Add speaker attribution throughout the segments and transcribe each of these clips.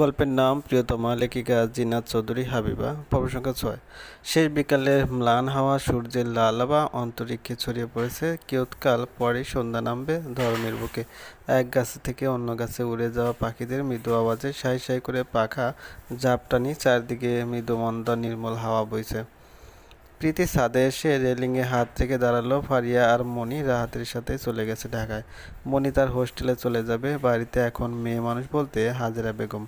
Speaker 1: গল্পের নাম প্রিয়তমা, লেখিকা জিনাত চৌধুরী, হাবিবা, পর্ব সংখ্যা ছয়। শেষ বিকালে ম্লান হাওয়া, সূর্যের লালাবা অন্তরিক্ষে ছড়িয়ে পড়েছে। কেউৎকাল পরে সন্ধ্যা নামবে ধর্মের বুকে। এক গাছ থেকে অন্য গাছে উড়ে যাওয়া পাখিদের মৃদু আওয়াজে সাই সাই করে পাখা ঝাপটানি চারদিকে মৃদু মন্দ নির্মল হাওয়া বইছে। প্রীতি ছাদে এসে রেলিংয়ে হাত থেকে দাঁড়াল ফারিয়া আর মনি রাহাতের সাথে চলে গেছে ঢাকায়। মনি তার হোস্টেলে চলে যাবে, বাড়িতে এখন মেয়ে মানুষ বলতে হাজেরা বেগম।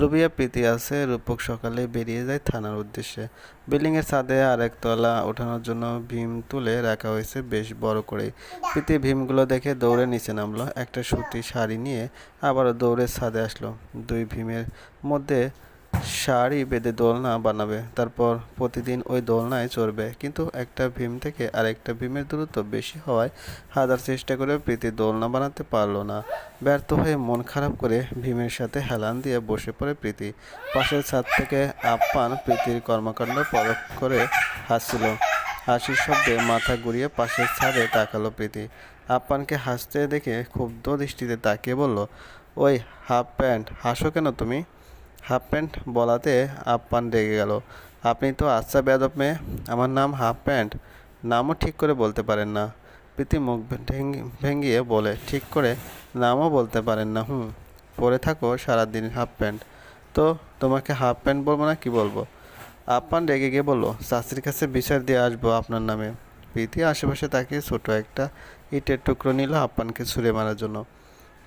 Speaker 1: রুবিয়া প্রীতি আছে, রূপক সকালে বেরিয়ে যায় থানার উদ্দেশ্যে। বিল্ডিংয়ের ছাদে আরেকতলা ওঠানোর জন্য ভীম তুলে রাখা হয়েছে বেশ বড় করে প্রীতি ভীমগুলো দেখে দৌড়ে নিচে নামলো, একটা সুতি শাড়ি নিয়ে আবারও দৌড়ে ছাদে আসলো। দুই ভীমের মধ্যে শাড়ি বেঁধে দোলনা বানাবে, তারপর প্রতিদিন ওই দোলনায় চড়বে। কিন্তু একটা ভীম থেকে আরেকটা ভীমের দূরত্ব বেশি হওয়ায় হাজার চেষ্টা করে প্রীতি দোলনা বানাতে পারল না। ব্যর্থ হয়ে মন খারাপ করে ভীমের সাথে হেলান দিয়ে বসে পড়ে প্রীতি। পাশের ছাদ থেকে আপ্পান প্রীতির কর্মকাণ্ড পরখ করে হাসছিল। হাসির শব্দে মাথা ঘুরিয়ে পাশের ছাদে তাকালো প্রীতি। আপ্পানকে হাসতে দেখে ক্ষুব্ধ দৃষ্টিতে তাকিয়ে বলল, ওই হাফ প্যান্ট হাসো কেন তুমি? হাফ প্যান্ট বলাতে আপ্পান রেগে গেল। আপনি তো আচ্ছা বেদব মেয়ে, আমার নাম হাফ প্যান্ট। নামও ঠিক করে বলতে পারেন না। প্রীতি মুখ ভেঙ- ভেঙিয়ে বলে, ঠিক করে নামও বলতে পারেন না, হুম। পরে থাকো সারাদিন হাফ প্যান্ট। তো তোমাকে হাফ প্যান্ট বলব না কি বলব? আপ্পান রেগে গিয়ে বলল চাষির কাছে বিচার দিয়ে আসব আপনার নামে। প্রীতি আশেপাশে তাকিয়ে ছোট একটা ইটের টুকরো নিল আপ্পানকে ছুঁড়ে মারার জন্য।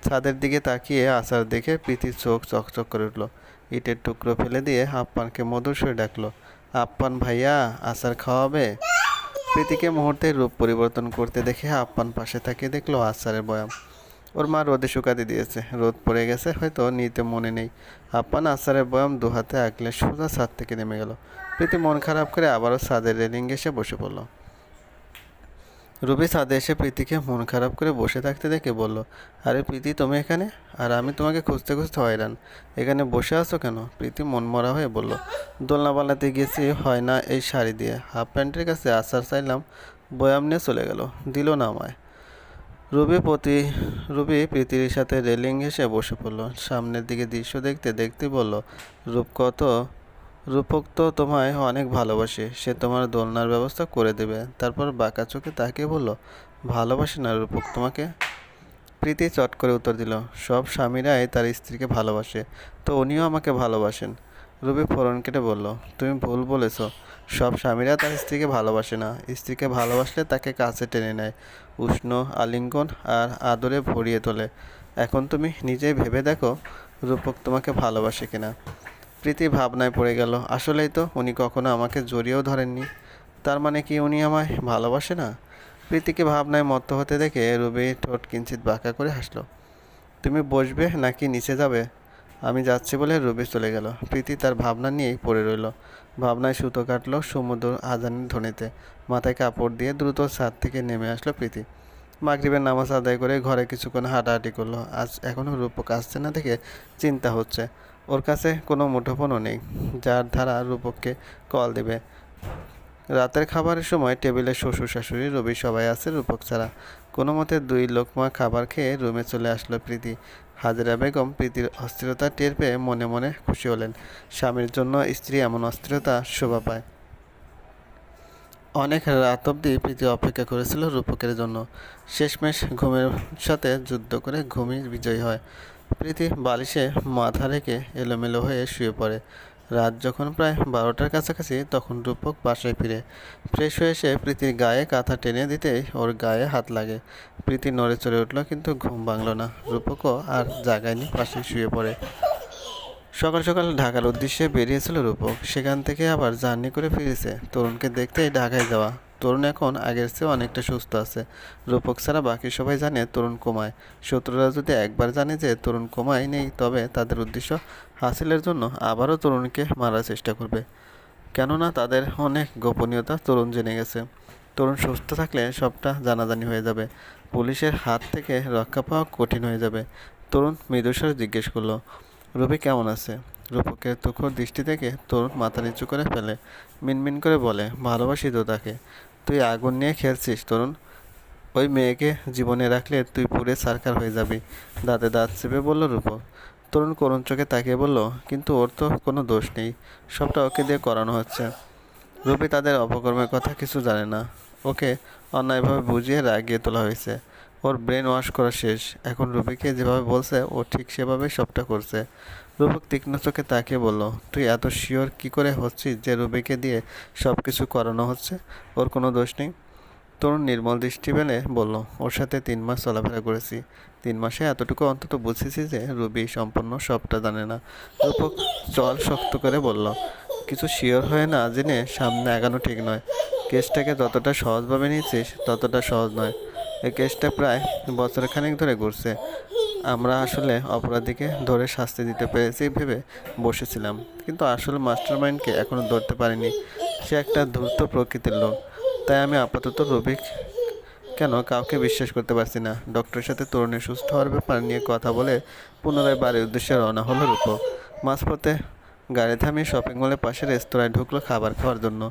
Speaker 1: ছাদের দিকে তাকিয়ে আসার দেখে প্রীতির চোখ চকচক করে উঠল। ইটের টুকরো ফেলে দিয়ে আপ্পানকে মধুর সরে ডাকলো, আপ্পান ভাইয়া, আচার খাওয়াবে? প্রীতিকে মুহূর্তে রূপ পরিবর্তন করতে দেখে আপ্পান পাশে তাকিয়ে দেখল আচারের বয়াম। ওর মা রোদে শুকাতে দিয়েছে। রোদ পড়ে গেছে, হয়তো নিতে মনে নেই। আপ্পান আচারের বয়াম দু হাতে আঁকলে সোজা ছাদ থেকে নেমে গেল। প্রীতি মন খারাপ করে আবারও ছাদের রেলিং এসে বসে পড়ল। রুবি ছাদে এসে প্রীতিকে মন খারাপ করে বসে থাকতে দেখে বলল, আরে প্রীতি, তুমি এখানে? আর আমি তোমাকে খুঁজতে খুঁজতে হয়রান। এখানে বসে আছো কেন? প্রীতি মন মরা হয়ে বলল, দোলনা বানাতে গেছি, হয় না এই শাড়ি দিয়ে। হাফ প্যান্টের কাছে আচার চাইলাম, বয়াম নিয়ে চলে গেল, দিল না আমায়। রুবি প্রতি, রুবি প্রীতির সাথে রেলিং এসে বসে পড়ল। সামনের দিকে দৃশ্য দেখতে দেখতে বলল রূপ কত রূপক তো তোমায় অনেক ভালোবাসে। সে তোমার দোলনার ব্যবস্থা করে দেবে। তারপর বাঁকা চোখে তাকে বলল, ভালোবাসে না রূপক তোমাকে? প্রীতি চট করে উত্তর দিল, সব স্বামীরাই তার স্ত্রীকে ভালোবাসে, তো উনিও আমাকে ভালোবাসেন। রুবি ফোরন কেটে বলল, তুমি ভুল বলেছ। সব স্বামীরা তার স্ত্রীকে ভালোবাসে না। স্ত্রীকে ভালোবাসলে তাকে কাছে টেনে নেয়, উষ্ণ, আলিঙ্গন আর আদরে ভরিয়ে তোলে। এখন তুমি নিজেই ভেবে দেখো রূপক তোমাকে ভালোবাসে কিনা। প্রীতি ভাবনায় পড়ে গেল, আসলেই তো উনি কখনো আমাকে জড়িয়েও ধরেননি। তার মানে কি উনি আমায় ভালোবাসে না? প্রীতিকে ভাবনায় মত্ত হতে দেখে রুবি ঠোঁট কিঞ্চিত বাঁকা করে হাসলো। তুমি বসবে নাকি নিচে যাবে? আমি যাচ্ছি বলে রুবি চলে গেল। প্রীতি তার ভাবনা নিয়েই পড়ে রইল। ভাবনায় সুতো কাটল সমুদ্র আজানের ধ্বনিতে। মাথায় কাপড় দিয়ে দ্রুত ছাদ থেকে নেমে আসলো প্রীতি। মাগরিবের নামাজ আদায় করে ঘরে কিছুক্ষণ হাঁটাহাঁটি করল। আজ এখনও রূপক আসছে না দেখে চিন্তা হচ্ছে। ওর কাছে কোনো মুঠোফোনও নেই, যার ধারা রূপককে কল দেবে। রাতের খাবারের সময় টেবিলে শ্বশুর শাশুড়ি, রবি সবাই আছে রূপক ছাড়া। কোনো মতে দুই লোকমা খাবার খেয়ে রুমে চলে আসলো প্রীতি। হাজিরা বেগম প্রীতির অস্থিরতা টের পেয়ে মনে মনে খুশি হলেন। স্বামীর জন্য স্ত্রী এমন অস্থিরতা শোভা পায়। অনেক রাত অবধি প্রীতি অপেক্ষা করেছিল রূপকের জন্য। শেষমেশ ঘুমের সাথে যুদ্ধ করে ঘুমই বিজয়ী হয়। প্রীতি বালিশে মাথা রেখে এলোমেলো হয়ে শুয়ে পড়ে। রাত যখন প্রায় বারোটার কাছাকাছি, তখন রূপক বাসায় ফিরে। ফ্রেশ হয়ে এসে প্রীতির গায়ে কাঁথা টেনে দিতেই ওর গায়ে হাত লাগে। প্রীতি নড়ে চড়ে উঠল, কিন্তু ঘুম ভাঙল না। রূপকও আর জাগায়নি, পাশে শুয়ে পড়ে। সকাল সকাল ঢাকার উদ্দেশ্যে বেরিয়েছিল রূপক। সেখান থেকে আবার জার্নি করে ফিরেছে। তরুণকে দেখতেই ঢাকায় যাওয়া। তরুণ এখন আগের চেয়ে অনেকটা সুস্থ আছে। রূপক ছাড়া বাকি সবাই জানে তরুণ কমায়। শত্রুরা যদি একবার জানে যে তরুণ কমায় নেই, তবে তাদের উদ্দেশ্য হাসিলের জন্য আবারও তরুণকে মারার চেষ্টা করবে। কেননা তাদের অনেক গোপনীয়তা তরুণ জেনে গেছে। তরুণ সুস্থ থাকলে সবটা জানাজানি হয়ে যাবে। পুলিশের হাত থেকে রক্ষা পাওয়া কঠিন হয়ে যাবে। তরুণ মৃদুস্বরে জিজ্ঞেস করল রবি কেমন আছে? রূপকের তুখর দৃষ্টি থেকে তরুণ মাথা নিচু করে ফেলে, মিনমিন করে বলে, ভালোবাসি তো তাকে। তুই আগুন নিয়ে খেলছিস, তরুণ। ওই মেয়েকে জীবনে রাখলে তুই পুরে সারকার হয়ে যাবি। দাঁতে দাঁত চেপে বলল রূপক। তরুণ করুণ চোখে তাকিয়ে বলল, কিন্তু ওর তো কোনো দোষ নেই। সবটা ওকে দিয়ে করানো হচ্ছে। রূপী তাদের অপকর্মের কথা কিছু জানে না। ওকে অন্যায়ভাবে বুঝিয়ে রাগিয়ে তোলা হয়েছে। ওর ব্রেন ওয়াশ করা শেষ। এখন রূপীকে যেভাবে বলছে, ও ঠিক সেভাবেই সবটা করছে। রূপক তীক্ষ্ণ চোখে তাকিয়ে বলল, তুই এত শিওর কি করে হচ্ছিস যে রূপীকে দিয়ে সব কিছু করানো হচ্ছে? ওর কোনো দোষ নেই? তরুণ নির্মল দৃষ্টি পেলে বলল, ওর সাথে তিন মাস চলাফেরা করেছি। তিন মাসে এতটুকু অন্তত বুঝেছি যে রুবি সম্পূর্ণ সবটা জানে না। রূপক জল শক্ত করে বলল, কিছু শিওর হয়ে না জেনে সামনে আগানো ঠিক নয়। কেসটাকে যতটা সহজভাবে নিয়েছিস, ততটা সহজ নয়। এই কেসটা প্রায় বছর বছরখানেক ধরে ঘুরছে। আমরা আসলে অপরাধীকে ধরে শাস্তি দিতে পেরেছি ভেবে বসেছিলাম। কিন্তু আসলে মাস্টারমাইন্ডকে এখনও ধরতে পারিনি। সে একটা ধূর্ত প্রকৃতির লোক। তাই আমি আপাতত রবিক কেন কাউকে বিশ্বাস করতে পারছি না? ডক্টরের সাথে তরুণের সুস্থ হওয়ার ব্যাপার নিয়ে কথা বলে পুনরায় বাড়ির উদ্দেশ্যে রওনা হলো রূপক। মাঝপথে গাড়ি থামিয়ে শপিং মলের পাশে রেস্তোরাঁয় ঢুকলো খাবার খাওয়ার জন্য।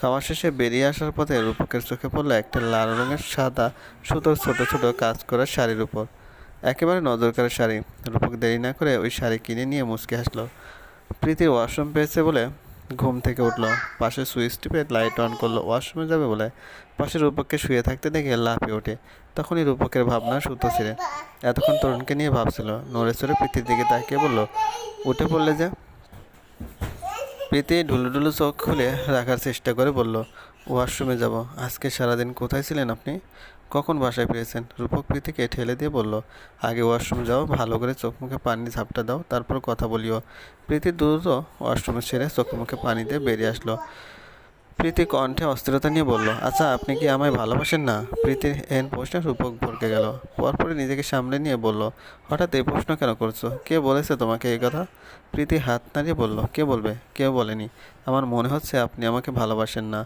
Speaker 1: খাওয়া শেষে বেরিয়ে আসার পথে রূপকের চোখে পড়ল একটা লাল রঙের সাদা সুতোর ছোট ছোট কাজ করা শাড়ির উপর। একেবারে নজর কাড়া শাড়ি। রূপক দেরি না করে ওই শাড়ি কিনে নিয়ে মুচকে হাসলো। প্রীতির ওয়াশরুম পেয়েছে বলে ঘুম থেকে উঠল। পাশে সুইচ টিপে লাইট অন করল, ওয়াশরুমে যাবে বলে। পাশে রূপককে শুয়ে থাকতে দেখে লাফিয়ে ওঠে। তখনই রূপকের ভাবনা সুতো ছিঁড়ে এতক্ষণ তরুণকে নিয়ে ভাবছিল। নড়ে চড়ে প্রীতির দিকে তাকিয়ে বলল, উঠে পড়লে যে। প্রীতি ঢুলু ঢুলু চোখ খুলে রাখার চেষ্টা করে বলল, ওয়াশরুমে যাব। আজকে সারাদিন কোথায় ছিলেন আপনি? কখন বাসায় ফিরেছেন? রূপক প্রীতিকে ঠেলে দিয়ে বলল, আগে ওয়াশরুম যাও, ভালো করে চোখ মুখে পানি ঝাপটা দাও, তারপর কথা বলিও। প্রীতি দ্রুত ওয়াশরুমে ছেড়ে চোখ মুখে পানি দিয়ে বেরিয়ে আসলো। প্রীতি কণ্ঠে অস্থিরতা নিয়ে বলল আচ্ছা আপনি কি আমায় ভালোবাসেন না? প্রীতির এন প্রশ্নে রূপক ভরকে গেল। পরপরই নিজেকে সামলে নিয়ে বলল, হঠাৎ এই প্রশ্ন কেন করছ? কে বলেছে তোমাকে এই কথা? প্রীতি হাত নাড়িয়ে বলল, কে বলবে? কেউ বলেনি। আমার মনে হচ্ছে আপনি আমাকে ভালোবাসেন না।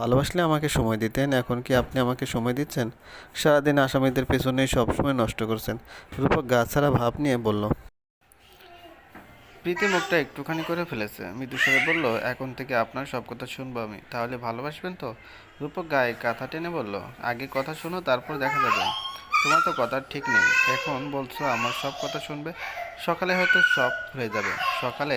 Speaker 1: ভালোবাসলে আমাকে সময় দিতেন, এখন কি আপনি আমাকে সময় দিচ্ছেন? সারাদিন আসামিদের পেছনেই সবসময় নষ্ট করছেন। রূপক গা ছাড়া ভাব নিয়ে বলল প্রীতি মুখটা একটুখানি করে ফেলেছে। মৃদুস্বরে বলল, এখন থেকে আপনার সব কথা শুনব আমি। তাহলে ভালোবাসবেন তো? রূপক গায়ে কাঁথা টেনে বলল, আগে কথা শোনো, তারপর দেখা যাবে। তোমার তো কথা ঠিক নেই। এখন বলছো আমার সব কথা শুনবে? সকালে হয়তো সব হয়ে যাবে। সকালে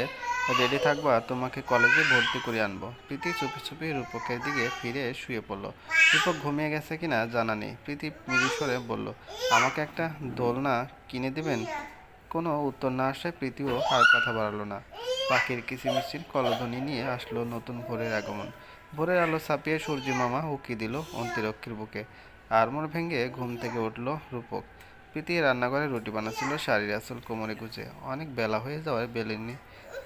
Speaker 1: রেডি থাকবা তোমাকে কলেজে ভর্তি করে আনব। প্রীতি চুপি চুপি রূপকের দিকে ফিরে শুয়ে পড়ল। রূপক ঘুমিয়ে গেছে কিনা জানা নেই। প্রীতি মৃদুস্বরে বলল, আমাকে একটা দোলনা কিনে দেবেন? কোনো উত্তর না আসায় প্রীতিও আর কথা বাড়ালো না। পাখির কিচিমিচির কলধ্বনি নিয়ে আসলো নতুন ভোরের আগমন। ভোরের আলো ছাপিয়ে সূর্য মামা উকি দিল অন্তিরক্ষীর বুকে। আড়মোড় ভেঙে ঘুম থেকে উঠল রূপক। প্রীতি রান্নাঘরে রুটি বানাচ্ছিল শাড়ির আসল কোমরে গুজে। অনেক বেলা হয়ে যাওয়ায় বেলেনি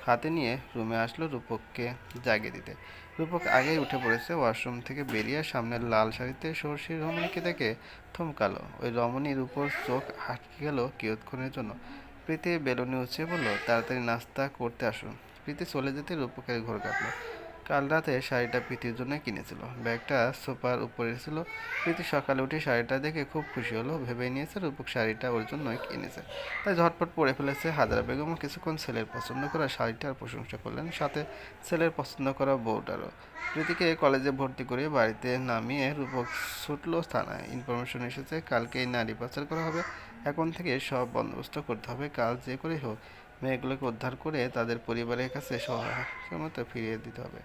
Speaker 1: হাতে নিয়ে রুমে আসলো রূপককে জাগিয়ে দিতে। রূপক আগেই উঠে পড়েছে ওয়াশরুম থেকে বেরিয়ে সামনের লাল শাড়িতে সর্ষি রমণীকে দেখে থমকালো। ওই রমণীর উপর চোখ আটকে গেল কিয়ৎক্ষণের জন্য। প্রীতি বেলুনি উঠিয়ে বলল, তাড়াতাড়ি নাস্তা করতে আসুন প্রীতি চলে যেতে রূপকের ঘর কাটলো কাল রাতে শাড়িটা প্রীতির জন্য কিনেছিল। ব্যাগটা সোফার উপরে ছিল। প্রীতি সকালে উঠে শাড়িটা দেখে খুব খুশি হলো। ভেবে নিয়েছে রূপক শাড়িটা ওর জন্যই কিনেছে। তাই ঝটপট পরে ফেলেছে হাজারা বেগম। কিছুক্ষণ ছেলের পছন্দ করা শাড়িটার প্রশংসা করলেন। সাথে ছেলের পছন্দ করা বউটারও। প্রীতিকে কলেজে ভর্তি করে বাড়িতে নামিয়ে রূপক ছুটলো থানায়। ইনফরমেশন এসেছে কালকে এই নারী পাচার করা হবে। এখন থেকে সব বন্দোবস্ত করতে হবে, কাজ যে করে হোক। মেয়েগুলোকে উদ্ধার করে তাদের পরিবারের কাছে সহায় সময় ফিরিয়ে দিতে হবে।